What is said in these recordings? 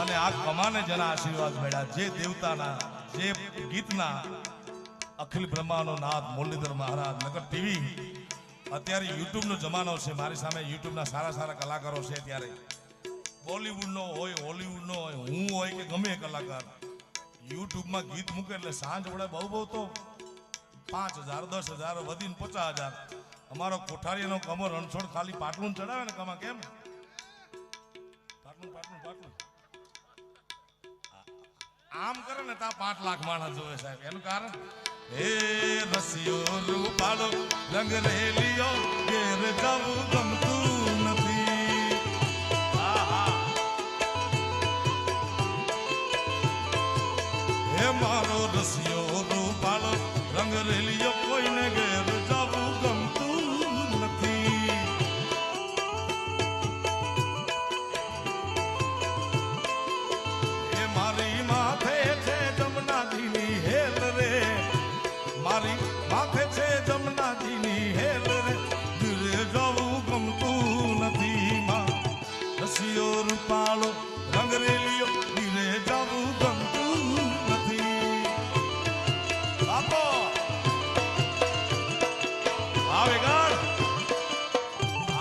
અને આ કમાને જેના આશીર્વાદ મળ્યા. જે દેવતાના, જે ગીતના, અખિલ બ્રહ્માનો નાથ મુરલીધર મહારાજ, નગર ટીવી. અત્યારે યુટ્યુબનો જમાનો છે. મારી સામે યુટ્યુબના સારા સારા કલાકારો છે ત્યારે બોલિવૂડનો હોય, હોલિવૂડનો હોય, હું હોય કે ગમે કલાકાર. યુટ્યુબમાં ગીત મૂકે એટલે સાંજ વડે બહુ બહુ તો પાંચ હજાર, દસ હજાર, વધીને પચાસ હજાર. અમારો કોઠારીનો કમર રણછોડ ખાલી પાટલું ચડાવે ને કમા કેમ? પાટલું પાટલું પાટલું. આમ કરે ને ત્યાં પાંચ લાખ માણસ જોવે સાહેબ. એનું કારણ? હે રસિયો રૂપાળો, રંગ રેલિયો ઘેર જવું ગમતું નથી. હે મારો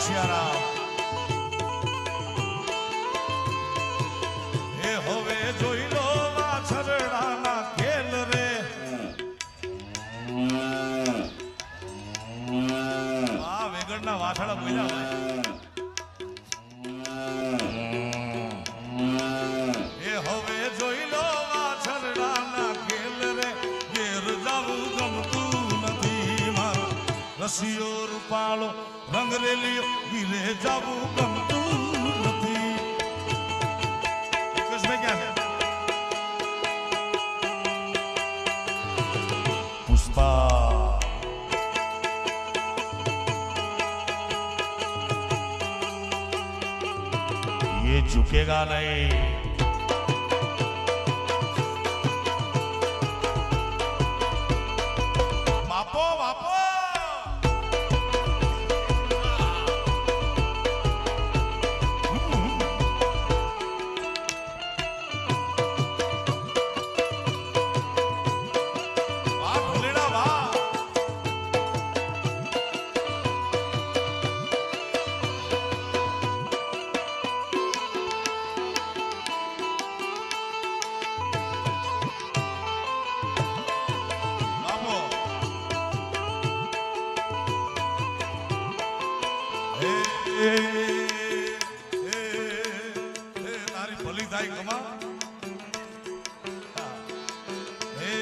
સિયારામ એ હવે જોઈ આ વેગડના વાછડા બોલ્યા એ હવે જોઈ લો વાછરડાના ખેલ રે ઘેર જાવું ગમતું નથી મારો રસિયો રૂપાળો રંગ રેલિયો ગીરે જાવું ગમતું નથી કૃષ્ણ ક્યાં છે પુષ્પા ये झुकेगा नहीं તારી થાય કમા હે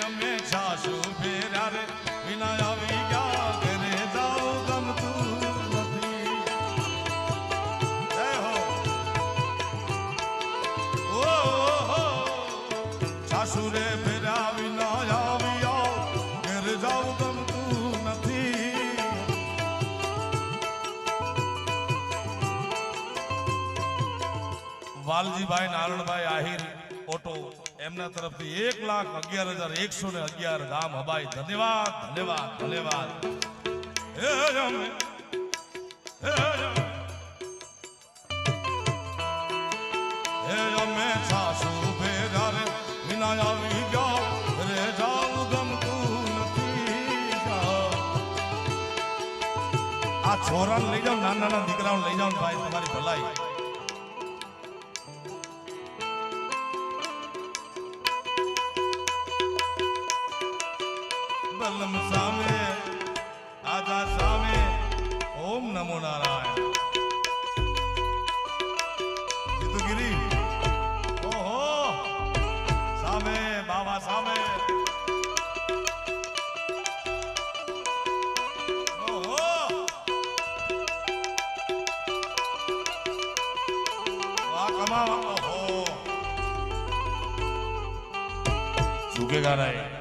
અમે છાસુ ફેર્યા રે વિના આવી ગયા ઘરે જાવ ગમતું જય વાલજીભાઈ નારણભાઈ, આહિર, ઓટો, એમના તરફથી એક લાખ અગિયાર હજાર એકસો ને અગિયાર ગામ હબાઈ. ધન્યવાદ ધન્યવાદ ધન્યવાદ. છોરાને લઈ જાઓ, નાના નાના દીકરાઓને લઈ જાઓ ભાઈ, તમારી ભલાઈ. બલમ સામે આજા સામે ઓમ નમો નારાયણ સિદ્ધગીરી ઓહો સામે બાબા સામે ઓહો વાહ કમા ઓહો झुकेगा नहीं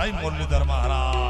જય મુરલીધર મહારાજ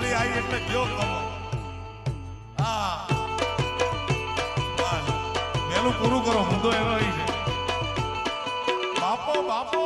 કોથળી આવી એટલે ગયો કમો હા બસ. પહેલું પૂરું કરો મુદ્દો એનો અહીં છે બાપો બાપો